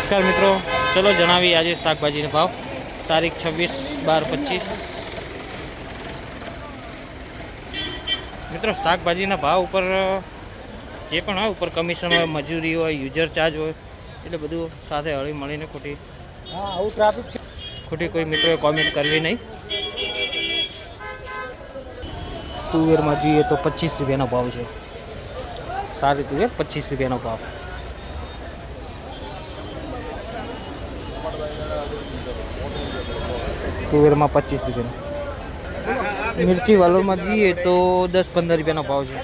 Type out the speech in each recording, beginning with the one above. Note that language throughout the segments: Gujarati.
નમસ્કાર મિત્રો. ચલો જણાવીએ આજે શાકભાજીના ભાવ. તારીખ છવ્વીસ બાર પચીસ. મિત્રો શાકભાજીના ભાવ ઉપર જે પણ હોય ઉપર કમિશન હોય મજૂરી હોય યુઝર ચાર્જ હોય એટલે બધું સાથે હળી મળીને ખોટી હા આવું ટ્રાફિક છે. ખોટી કોઈ મિત્રોએ કોમેન્ટ કરવી નહીં. તુવેરમાં જોઈએ તો પચીસ રૂપિયાનો ભાવ છે. સારી તુવેર પચીસ રૂપિયાનો ભાવ. તુવેરમાં પચીસ રૂપિયા મિર્ચી વાલોરમાં જઈએ તો દસ પંદર રૂપિયાનો ભાવ છે.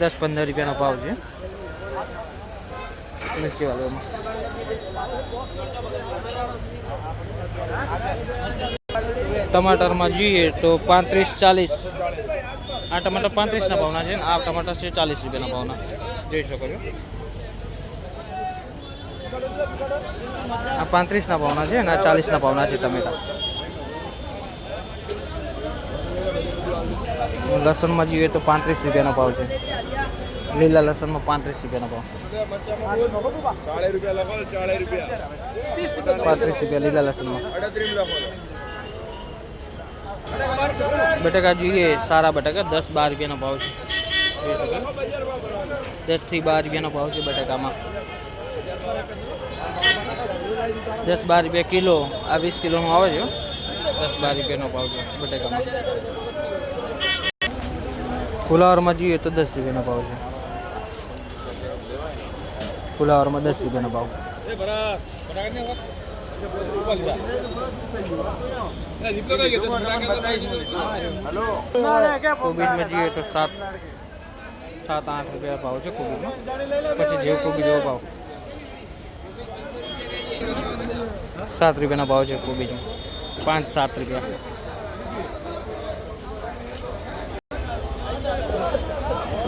દસ પંદર રૂપિયાનો ભાવ છે. મિર્ચી વાલોમાં. ટમાટરમાં જોઈએ તો પાંત્રીસ ચાલીસ. આ ટમાટર પાંત્રીસના ભાવના છે આ ટમાટર છે ચાલીસ રૂપિયાના ભાવના. જોઈ શકો છો. આ પાંત્રીસના ભાવના છે અને આ ચાલીસના ભાવના છે ટમેટા લસણમાં જોઈએ તો પાંત્રીસ રૂપિયાનો ભાવ છે. લીલા લસણમાં પાંત્રીસ રૂપિયાનો ભાવ. પાંત્રીસ રૂપિયા લીલા લસણમાં. બટાકા જોઈએ, સારા બટાકા, દસ બાર રૂપિયાનો ભાવ છે. દસથી બાર રૂપિયાનો ભાવ છે બટાકામાં. દસ બાર રૂપિયા કિલો. આ વીસ કિલોનું આવે છે દસ બાર રૂપિયાનો ભાવ છે બટેકામાં ફુલાવરમાં જોઈએ તો દસ રૂપિયાનો ભાવ છે. ફુલાવરમાં દસ રૂપિયાનો ભાવ કોબીજમાં જોઈએ તો સાત સાત, આઠ રૂપિયા ભાવ છે કોબીજમાં. પછી જેવું કોબી જેવો ભાવ સાત રૂપિયાનો ભાવ છે કોબીજમાં પાંચ, સાત રૂપિયા.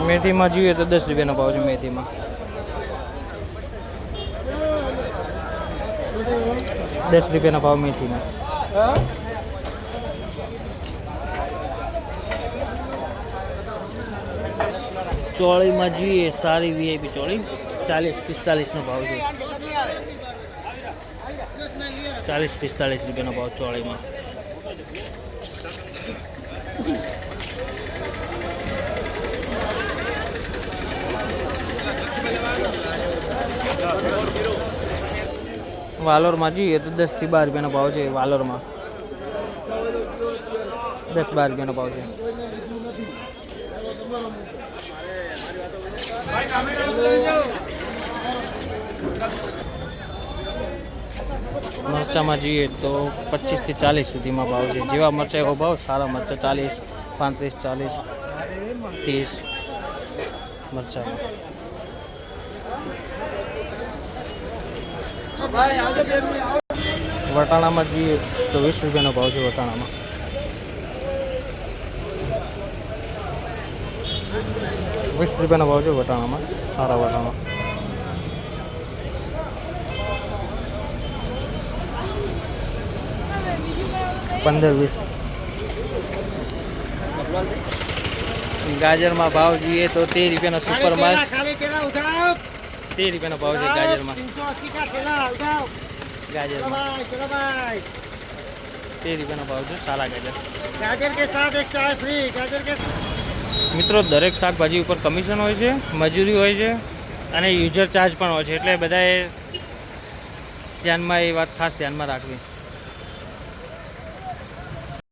મેથીમાં જોઈએ તો દસ રૂપિયાનો ભાવ છે મેથીમાં. દસ રૂપિયાનો ભાવ મેથીમાં ચોળીમાં જોઈએ, સારી વીઆઈપી ચોળી. ચાલીસ, પિસ્તાલીસનો ભાવ છે. ચાલીસ, પિસ્તાલીસ રૂપિયાનો ભાવ ચોળીમાં. વાલોરમાં જોઈએ તો દસથી બાર રૂપિયાનો ભાવ છે વાલોરમાં. દસ બાર રૂપિયાનો ભાવ છે. મરચામાં જોઈએ તો પચીસથી ચાલીસ સુધીમાં ભાવ છે. જેવા મરચાં એવો ભાવ, સારા મરચાં ચાલીસ, પાંત્રીસ, ચાલીસ, ત્રીસ મરચામાં વટાણામાં જઈએ તો વીસ રૂપિયાનો ભાવ છે વટાણામાં. વીસ રૂપિયાનો ભાવ છે વટાણામાં, સારા વટાણા પંદર વીસ. ગાજરમાં ભાવ જોઈએ તો તેર રૂપિયાનો સુપર માલ તેર રૂપિયાનો ભાવ છે ગાજરમાં. ગાજરમાં. તેર રૂપિયાનો ભાવ છે સારા ગાજર. મિત્રો દરેક શાકભાજી ઉપર કમિશન હોય છે મજૂરી હોય છે અને યુઝર ચાર્જ પણ હોય છે. એટલે બધાએ ધ્યાનમાં એ વાત ખાસ ધ્યાનમાં રાખવી.